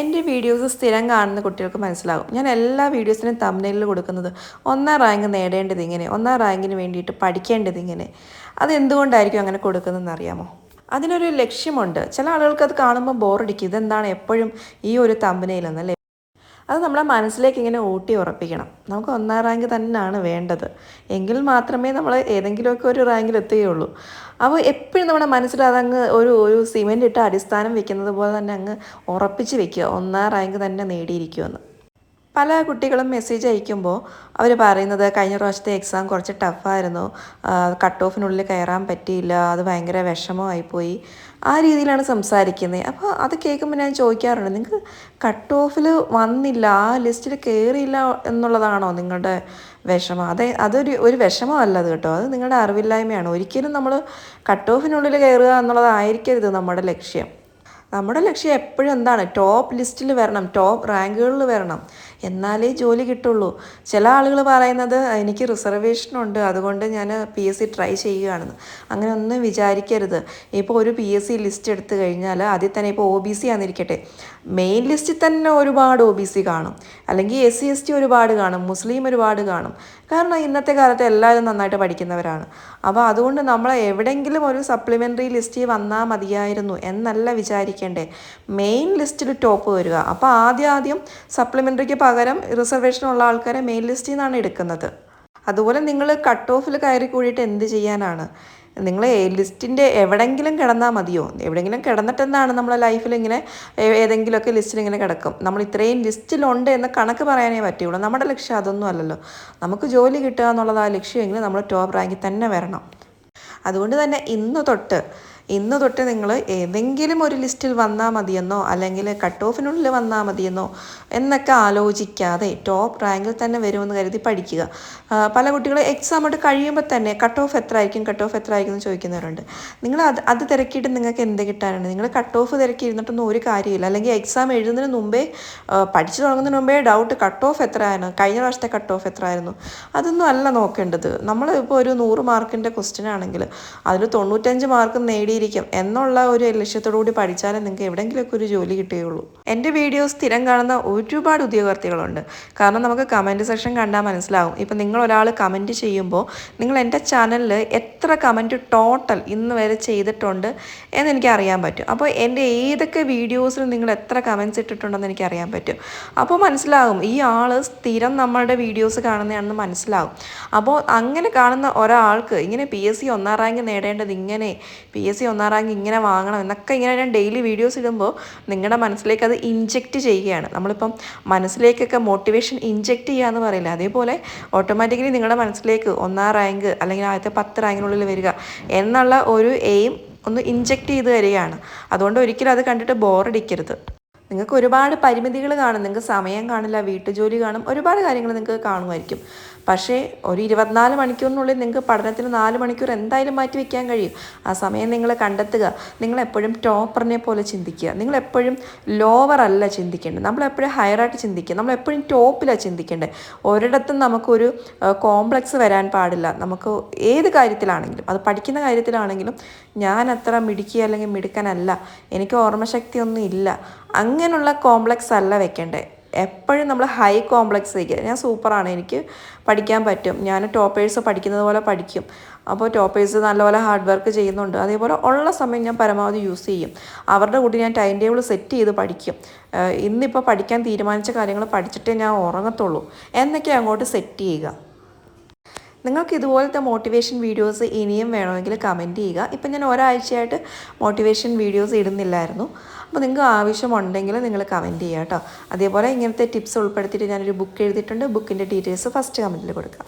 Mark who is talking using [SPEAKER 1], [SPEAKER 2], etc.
[SPEAKER 1] എന്റെ വീഡിയോസ് സ്ഥിരം കാണുന്ന കുട്ടികൾക്ക് മനസ്സിലാകും. ഞാൻ എല്ലാ വീഡിയോസിനും തമ്മിലിൽ കൊടുക്കുന്നത് ഒന്നാം റാങ്ക് നേടേണ്ടത് ഇങ്ങനെ ഒന്നാം റാങ്കിന് വേണ്ടിയിട്ട് പഠിക്കേണ്ടത് ഇങ്ങനെ. അതെന്തുകൊണ്ടായിരിക്കും അങ്ങനെ കൊടുക്കുന്നതെന്ന് അറിയാമോ? അതിനൊരു ലക്ഷ്യമുണ്ട്. ചില ആളുകൾക്ക് അത് കാണുമ്പോൾ ബോറടിക്കും ഇതെന്താണ് എപ്പോഴും ഈ ഒരു തമ്പനയിലെന്നല്ലേ അത് നമ്മളെ മനസ്സിലേക്ക് ഇങ്ങനെ ഊട്ടി ഉറപ്പിക്കണം. നമുക്ക് ഒന്നാം റാങ്ക് തന്നെയാണ് വേണ്ടത്. എങ്കിൽ മാത്രമേ നമ്മൾ ഏതെങ്കിലുമൊക്കെ ഒരു റാങ്കിൽ എത്തുകയുള്ളൂ. അപ്പോൾ എപ്പോഴും നമ്മുടെ മനസ്സിൽ അതങ്ങ് ഒരു ഒരു സിമെന്റ് ഇട്ട് അടിസ്ഥാനം വെക്കുന്നത് പോലെ തന്നെ അങ്ങ് ഉറപ്പിച്ച് വെക്കുക. ഒന്നാം റാങ്ക് തന്നെ നേടിയിരിക്കുമെന്ന്. പല കുട്ടികളും മെസ്സേജ് അയക്കുമ്പോൾ അവർ പറയുന്നത് കഴിഞ്ഞ പ്രാവശ്യത്തെ എക്സാം കുറച്ച് ടഫായിരുന്നു കട്ട് ഓഫിനുള്ളിൽ കയറാൻ പറ്റിയില്ല. അത് ഭയങ്കര വിഷമമായിപ്പോയി. ആ രീതിയിലാണ് സംസാരിക്കുന്നത് അപ്പോൾ അത് കേൾക്കുമ്പോൾ ഞാൻ ചോദിക്കാറുണ്ട്. നിങ്ങൾക്ക് കട്ട് ഓഫിൽ വന്നില്ല. ആ ലിസ്റ്റിൽ കയറിയില്ല എന്നുള്ളതാണോ നിങ്ങളുടെ വിഷമം? അതെ അതൊരു ഒരു വിഷമമല്ല അത് കേട്ടോ. അത് നിങ്ങളുടെ അറിവില്ലായ്മയാണ്. ഒരിക്കലും നമ്മൾ കട്ട് ഓഫിനുള്ളിൽ കയറുക എന്നുള്ളതായിരിക്കരുത് നമ്മുടെ ലക്ഷ്യം. നമ്മുടെ ലക്ഷ്യം എപ്പോഴും എന്താണ്? ടോപ്പ് ലിസ്റ്റിൽ വരണം. ടോപ്പ് റാങ്കുകളിൽ വരണം. എന്നാലേ ജോലി കിട്ടുള്ളൂ. ചില ആളുകൾ പറയുന്നത് എനിക്ക് റിസർവേഷൻ ഉണ്ട് അതുകൊണ്ട് ഞാൻ പി എസ് സി ട്രൈ ചെയ്യുകയാണെന്ന്. അങ്ങനെ ഒന്നും വിചാരിക്കരുത്. ഇപ്പോൾ ഒരു പി എസ് സി ലിസ്റ്റ് എടുത്തു കഴിഞ്ഞാൽ അതിൽ തന്നെ ഇപ്പോൾ ഒ ബി സി ആണെന്നിരിക്കട്ടെ മെയിൻ ലിസ്റ്റിൽ തന്നെ ഒരുപാട് ഒ ബി സി കാണും. അല്ലെങ്കിൽ എസ് സി എസ് ടി ഒരുപാട് കാണും. മുസ്ലിം ഒരുപാട് കാണും. കാരണം ഇന്നത്തെ കാലത്ത് എല്ലാവരും നന്നായിട്ട് പഠിക്കുന്നവരാണ്. അപ്പോൾ അതുകൊണ്ട് നമ്മൾ എവിടെയെങ്കിലും ഒരു സപ്ലിമെന്ററി ലിസ്റ്റ് വന്നാൽ മതിയായിരുന്നു എന്നല്ല വിചാരിക്കേണ്ടേ. മെയിൻ ലിസ്റ്റിൽ ടോപ്പ് വരിക. അപ്പോൾ ആദ്യം ആദ്യം സപ്ലിമെന്ററിക്ക് പകരം റിസർവേഷനുള്ള ആൾക്കാരെ മെയിൻ ലിസ്റ്റിൽ നിന്നാണ് എടുക്കുന്നത്. അതുപോലെ നിങ്ങൾ കട്ട് ഓഫിൽ കയറി കൂടിയിട്ട് എന്ത് ചെയ്യാനാണ്? നിങ്ങൾ ലിസ്റ്റിന്റെ എവിടെങ്കിലും കിടന്നാൽ മതിയോ? എവിടെയെങ്കിലും കിടന്നിട്ടെന്നാണ് നമ്മളെ ലൈഫിൽ ഇങ്ങനെ ഏതെങ്കിലുമൊക്കെ ലിസ്റ്റിൽ ഇങ്ങനെ കിടക്കും. നമ്മൾ ഇത്രയും ലിസ്റ്റിലുണ്ട് എന്ന കണക്ക് പറയാനേ പറ്റുള്ളൂ. നമ്മുടെ ലക്ഷ്യം അതൊന്നും അല്ലല്ലോ. നമുക്ക് ജോലി കിട്ടുക എന്നുള്ളത് ആ ലക്ഷ്യമെങ്കിൽ നമ്മൾ ടോപ്പ് റാങ്കിൽ തന്നെ വരണം. അതുകൊണ്ട് തന്നെ ഇന്ന് തൊട്ട് ഇന്ന് തൊട്ട് നിങ്ങൾ ഏതെങ്കിലും ഒരു ലിസ്റ്റിൽ വന്നാൽ മതിയെന്നോ അല്ലെങ്കിൽ കട്ട് ഓഫിനുള്ളിൽ വന്നാൽ മതിയെന്നോ എന്നൊക്കെ ആലോചിക്കാതെ ടോപ്പ് റാങ്കിൽ തന്നെ വരുമെന്ന് കരുതി പഠിക്കുക. പല കുട്ടികൾ എക്സാം ആയിട്ട് കഴിയുമ്പോൾ തന്നെ കട്ട് ഓഫ് എത്ര ആയിരിക്കും കട്ട് ഓഫ് എത്ര ആയിരിക്കും എന്ന് ചോദിക്കുന്നവരുണ്ട്. നിങ്ങൾ അത് അത് തിരക്കിയിട്ട് നിങ്ങൾക്ക് എന്ത് കിട്ടാനാണ്? നിങ്ങൾ കട്ട് ഓഫ് തിരക്കി ഇരുന്നിട്ടൊന്നും ഒരു കാര്യമില്ല. അല്ലെങ്കിൽ എക്സാം എഴുതുന്നതിന് മുമ്പേ പഠിച്ചു തുടങ്ങുന്നതിന് മുമ്പേ ഡൗട്ട് കട്ട് ഓഫ് എത്രയാണ് കഴിഞ്ഞ പ്രാവശ്യത്തെ കട്ട് ഓഫ് എത്രയായിരുന്നു? അതൊന്നും അല്ല നോക്കേണ്ടത്. നമ്മൾ ഇപ്പോൾ ഒരു നൂറ് മാർക്കിന്റെ ക്വസ്റ്റ്യൻ ആണെങ്കിൽ അതിൽ തൊണ്ണൂറ്റഞ്ച് മാർക്ക് നേടി നേടിയിരിക്കും എന്നുള്ള ഒരു ലക്ഷ്യത്തോടു കൂടി പഠിച്ചാലേ നിങ്ങൾക്ക് എവിടെയെങ്കിലുമൊക്കെ ഒരു ജോലി കിട്ടുകയുള്ളൂ. എന്റെ വീഡിയോസ് സ്ഥിരം കാണുന്ന ഒരുപാട് ഉദ്യോഗാർത്ഥികളുണ്ട്. കാരണം നമുക്ക് കമന്റ് സെക്ഷൻ കണ്ടാൽ മനസ്സിലാവും. ഇപ്പം നിങ്ങൾ ഒരാൾ കമന്റ് ചെയ്യുമ്പോൾ നിങ്ങൾ എന്റെ ചാനലിൽ എത്ര കമന്റ് ടോട്ടൽ ഇന്ന് വരെ ചെയ്തിട്ടുണ്ട് എന്ന് എനിക്ക് അറിയാൻ പറ്റും. അപ്പോൾ എന്റെ ഏതൊക്കെ വീഡിയോസിൽ നിങ്ങൾ എത്ര കമന്റ്സ് ഇട്ടിട്ടുണ്ടെന്ന് എനിക്ക് അറിയാൻ പറ്റും. അപ്പോൾ മനസ്സിലാകും ഈ ആൾ സ്ഥിരം നമ്മളുടെ വീഡിയോസ് കാണുന്നതാണെന്ന് മനസ്സിലാവും. അപ്പോൾ അങ്ങനെ കാണുന്ന ഒരാൾക്ക് ഇങ്ങനെ പി എസ് സി ഒന്നാം റാങ്ക് നേടേണ്ടത് ഇങ്ങനെ പി എസ് ഒന്നാം റാങ്ക് ഇങ്ങനെ വാങ്ങണം എന്നൊക്കെ ഇങ്ങനെ ഞാൻ ഡെയിലി വീഡിയോസ് ഇടുമ്പോൾ നിങ്ങളുടെ മനസ്സിലേക്ക് അത് ഇഞ്ചെക്റ്റ് ചെയ്യുകയാണ്. നമ്മളിപ്പം മനസ്സിലേക്കൊക്കെ മോട്ടിവേഷൻ ഇഞ്ചെക്റ്റ് ചെയ്യുക എന്ന് പറയില്ല. അതേപോലെ ഓട്ടോമാറ്റിക്കലി നിങ്ങളുടെ മനസ്സിലേക്ക് ഒന്നാം റാങ്ക് അല്ലെങ്കിൽ ആദ്യത്തെ പത്ത് റാങ്കിനുള്ളിൽ വരിക എന്നുള്ള ഒരു എയിം ഒന്ന് ഇഞ്ചെക്റ്റ് ചെയ്ത് വരികയാണ്. അതുകൊണ്ട് ഒരിക്കലും അത് കണ്ടിട്ട് ബോറടിക്കരുത് നിങ്ങൾക്ക് ഒരുപാട് പരിമിതികൾ കാണും. നിങ്ങൾക്ക് സമയം കാണില്ല വീട്ടുജോലി കാണും. ഒരുപാട് കാര്യങ്ങൾ നിങ്ങൾക്ക് കാണുമായിരിക്കും. പക്ഷേ ഒരു ഇരുപത്തിനാല് മണിക്കൂറിനുള്ളിൽ നിങ്ങൾക്ക് പഠനത്തിന് നാല് മണിക്കൂർ എന്തായാലും മാറ്റി വയ്ക്കാൻ കഴിയും. ആ സമയം നിങ്ങൾ കണ്ടെത്തുക. നിങ്ങൾ എപ്പോഴും ടോപ്പറിനെ പോലെ ചിന്തിക്കുക. നിങ്ങൾ എപ്പോഴും ലോവർ അല്ല ചിന്തിക്കേണ്ടത്. നമ്മളെപ്പോഴും ഹയറായിട്ട് ചിന്തിക്കുക. നമ്മൾ എപ്പോഴും ടോപ്പിലാണ് ചിന്തിക്കേണ്ടത്. ഒരിടത്തും നമുക്കൊരു കോംപ്ലക്സ് വരാൻ പാടില്ല. നമുക്ക് ഏത് കാര്യത്തിലാണെങ്കിലും അത് പഠിക്കുന്ന കാര്യത്തിലാണെങ്കിലും ഞാൻ അത്ര മിടുക്കി അല്ലെങ്കിൽ മിടുക്കനല്ല. എനിക്ക് ഓർമ്മശക്തി ഒന്നും ഇല്ല. അങ്ങനെയുള്ള കോംപ്ലക്സ് അല്ല വെക്കേണ്ടത് എപ്പോഴും നമ്മൾ ഹൈ കോംപ്ലക്സ് വയ്ക്കുക ഞാൻ സൂപ്പറാണ് എനിക്ക് പഠിക്കാൻ പറ്റും. ഞാൻ ടോപ്പേഴ്സ് പഠിക്കുന്നത് പോലെ പഠിക്കും. അപ്പോൾ ടോപ്പേഴ്സ് നല്ലപോലെ ഹാർഡ് വർക്ക് ചെയ്യുന്നുണ്ട്. അതേപോലെ ഉള്ള സമയം ഞാൻ പരമാവധി യൂസ് ചെയ്യും. അവരുടെ കൂടി ഞാൻ ടൈം ടേബിൾ സെറ്റ് ചെയ്ത് പഠിക്കും. ഇന്നിപ്പോൾ പഠിക്കാൻ തീരുമാനിച്ച കാര്യങ്ങൾ പഠിച്ചിട്ടേ ഞാൻ ഉറങ്ങത്തുള്ളൂ. എന്നൊക്കെ അങ്ങോട്ട് സെറ്റ് ചെയ്യുക. നിങ്ങൾക്ക് ഇതുപോലത്തെ മോട്ടിവേഷൻ വീഡിയോസ് ഇനിയും വേണമെങ്കിൽ കമന്റ് ചെയ്യുക. ഇപ്പം ഞാൻ ഒരാഴ്ചയായിട്ട് മോട്ടിവേഷൻ വീഡിയോസ് ഇടുന്നില്ലായിരുന്നു. അപ്പോൾ നിങ്ങൾക്ക് ആവശ്യമുണ്ടെങ്കിൽ നിങ്ങൾ കമന്റ് ചെയ്യുക കേട്ടോ. അതേപോലെ ഇങ്ങനത്തെ ടിപ്സ് ഉൾപ്പെടുത്തിയിട്ട് ഞാനൊരു ബുക്ക് എഴുതിയിട്ടുണ്ട്. ബുക്കിന്റെ ഡീറ്റെയിൽസ് ഫസ്റ്റ് കമന്റിൽ കൊടുക്കാം.